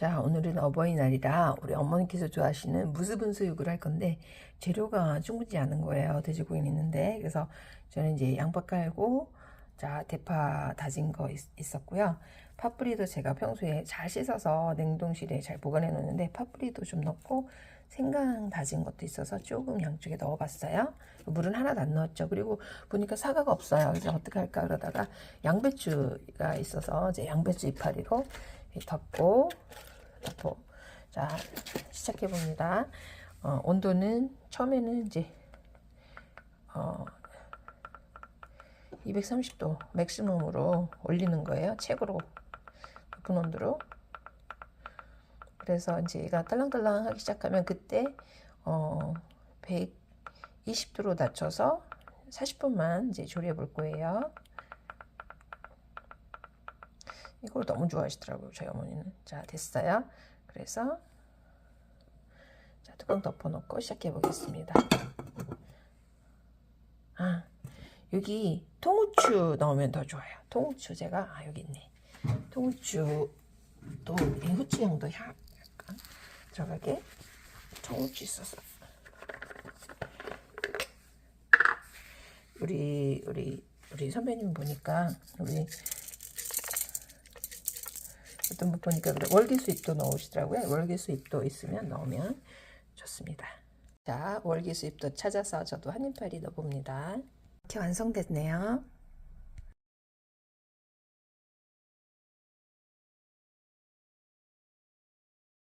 자, 오늘은 어버이날이라 우리 어머니께서 좋아하시는 무스분 수육을 할 건데 재료가 충분치 않은 거예요. 돼지고기는 있는데 그래서 저는 이제 양파 깔고 자 대파 다진 거 있, 있었고요. 파프리도 제가 평소에 잘 씻어서 냉동실에 잘 보관해 놓는데 파프리도 좀 넣고 생강 다진 것도 있어서 조금 양쪽에 넣어봤어요. 물은 하나도 안 넣었죠. 그리고 보니까 사과가 없어요. 그래서 어떻게 할까 그러다가 양배추가 있어서 이제 양배추 이파리로 덮고 덮고 자 시작해 봅니다. 어, 온도는 처음에는 이제 어, 230도 맥시멈으로 올리는 거예요. 최고로 높은 온도로. 그래서 이제 얘가 딸랑딸랑 하기 시작하면 그때 어 120도로 낮춰서 40분만 이제 조리해 볼 거예요. 이걸 너무 좋아하시더라고요. 저희 어머니는. 자, 됐어요. 그래서 자, 뚜껑 덮어 놓고 시작해 보겠습니다. 아, 여기 통후추 넣으면 더 좋아요. 통후추 제가 아 여기 있네. 통후추 또이 후추 향도 향 약간 들어가게 통후추 있어서 우리 우리 우리 선배님 보니까 우리 어떤 분 보니까 그래 월계수잎도 넣으시더라고요. 월계수잎도 있으면 넣으면 좋습니다. 자, 월계수잎도 찾아서 저도 한 입파리 넣어봅니다. 이렇게 완성됐네요.